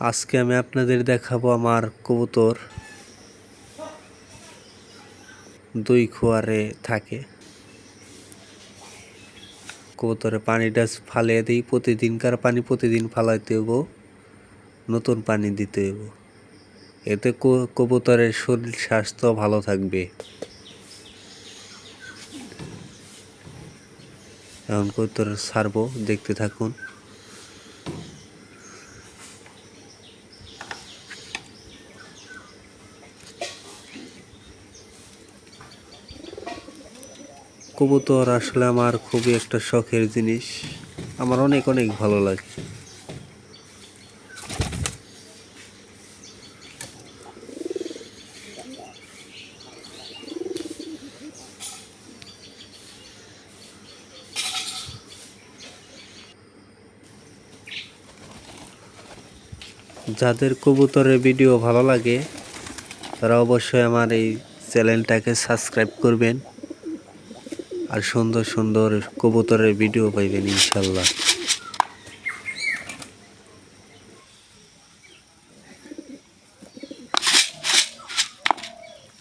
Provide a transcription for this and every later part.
আজকে আমি আপনাদের দেখাবো আমার কবুতর। দুই খোয়ারে থাকে। কবুতরে পানিটা ফালিয়ে দিই, প্রতিদিনকার পানি প্রতিদিন ফালাইতে হইব, নতুন পানি দিতে হইব। এতে কবুতরের শরীর স্বাস্থ্য ভালো থাকবে। এখন কবুতর ছাড়বো, দেখতে থাকুন। কবুতর আসলে আমার খুবই একটা শখের জিনিস। আমার অনেক অনেক ভালো লাগে। যাদের কবুতরের ভিডিও ভালো লাগে, তারা অবশ্যই আমার এই চ্যানেলটাকে সাবস্ক্রাইব করবেন। আর সুন্দর সুন্দর কবুতরের ভিডিও পাইবেন ইনশাল্লাহ।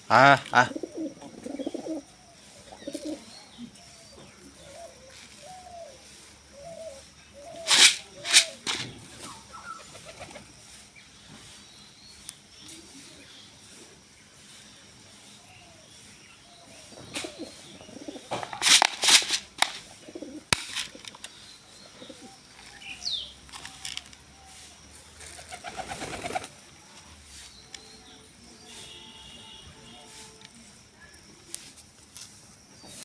আহ আহ।